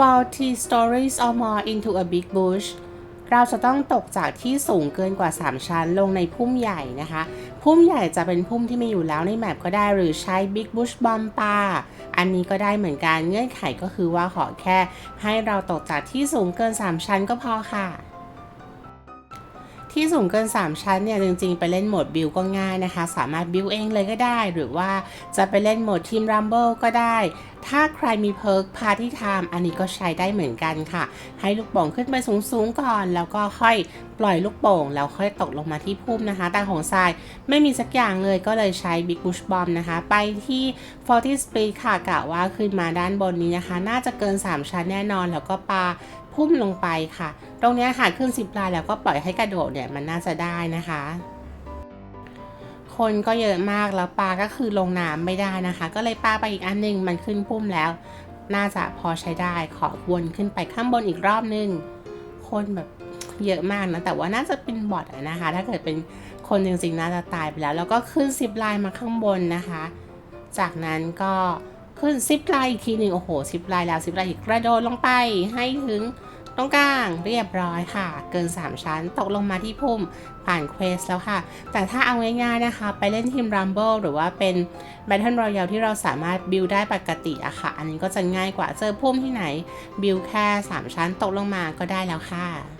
40 stories or more into a big bush เราจะต้องตกจากที่สูงเกินกว่า 3 ชั้นลงในพุ่มใหญ่นะคะ พุ่มใหญ่จะเป็นพุ่มที่มีอยู่แล้วในแมปก็ได้หรือใช้ Big Bush Bomb ปาอันนี้ก็ได้เหมือนกันเงื่อนไขก็คือว่าขอแค่ ให้เราตกจากที่สูงเกิน 3 ชั้นก็พอค่ะ ที่สูงเกิน 3 ชั้นเนี่ยจริงๆ ไปเล่นโหมดบิลก็ง่ายนะคะ สามารถบิลเองเลยก็ได้ หรือว่าจะไปเล่นโหมดทีมรัมเบิลก็ได้ ถ้าใครมีเพิร์กพาที่ไทม์อันนี้ก็ใช้ได้เหมือนกันค่ะ ให้ลูกโป่งขึ้นไปสูงๆก่อน แล้วก็ค่อยปล่อยลูกโป่ง แล้วค่อยตกลงมาที่พุ่มนะคะ แต่ของทรายไม่มีสักอย่างเลยก็เลยใช้ Big Bush Bomb นะคะ ไปที่ 40 Speed ค่ะกะว่าขึ้นมาด้านบนนี้นะคะ น่าจะเกิน 3 ชั้นแน่นอน แล้วก็ปาพุ่มลงไปค่ะ ตรงนี้ค่ะขึ้น 10ลายแล้วก็ปล่อยให้กระโดดเนี่ยมันน่าจะได้นะคะ คนก็เยอะมากแล้วปลาก็คือลงน้ำไม่ได้นะคะ ก็เลยปลาไปอีกอันหนึงมันขึ้นพุ่มแล้ว น่าจะพอใช้ได้ขอวนขึ้นไปข้างบนอีกรอบนึง คนแบบเยอะมากนะ แต่ว่าน่าจะเป็นบอทนะคะ ถ้าเกิดเป็นคนจริงๆน่าจะตายไปแล้ว แล้วก็ขึ้นซิปไลน์มาข้างบนนะคะ จากนั้นก็ขึ้นซิปไลน์อีกทีหนึ่งโอ้โหซิปไลน์แล้วซิปไลน์อีกกระโดดลงไปให้ถึง รงกลางเรียบร้อยค่ะ เกิน 3 ชั้นตกลงมาที่พุ่มผ่านเควสแล้วค่ะ แต่ถ้าเอาง่ายๆนะคะ ไปเล่นทีมรัมเบิลหรือว่าเป็น Battle Royale ที่เราสามารถบิลได้ปกติอะค่ะ อันนี้ก็จะง่ายกว่าเจอพุ่มที่ไหนบิลแค่ 3 ชั้นตกลงมาก็ได้แล้วค่ะ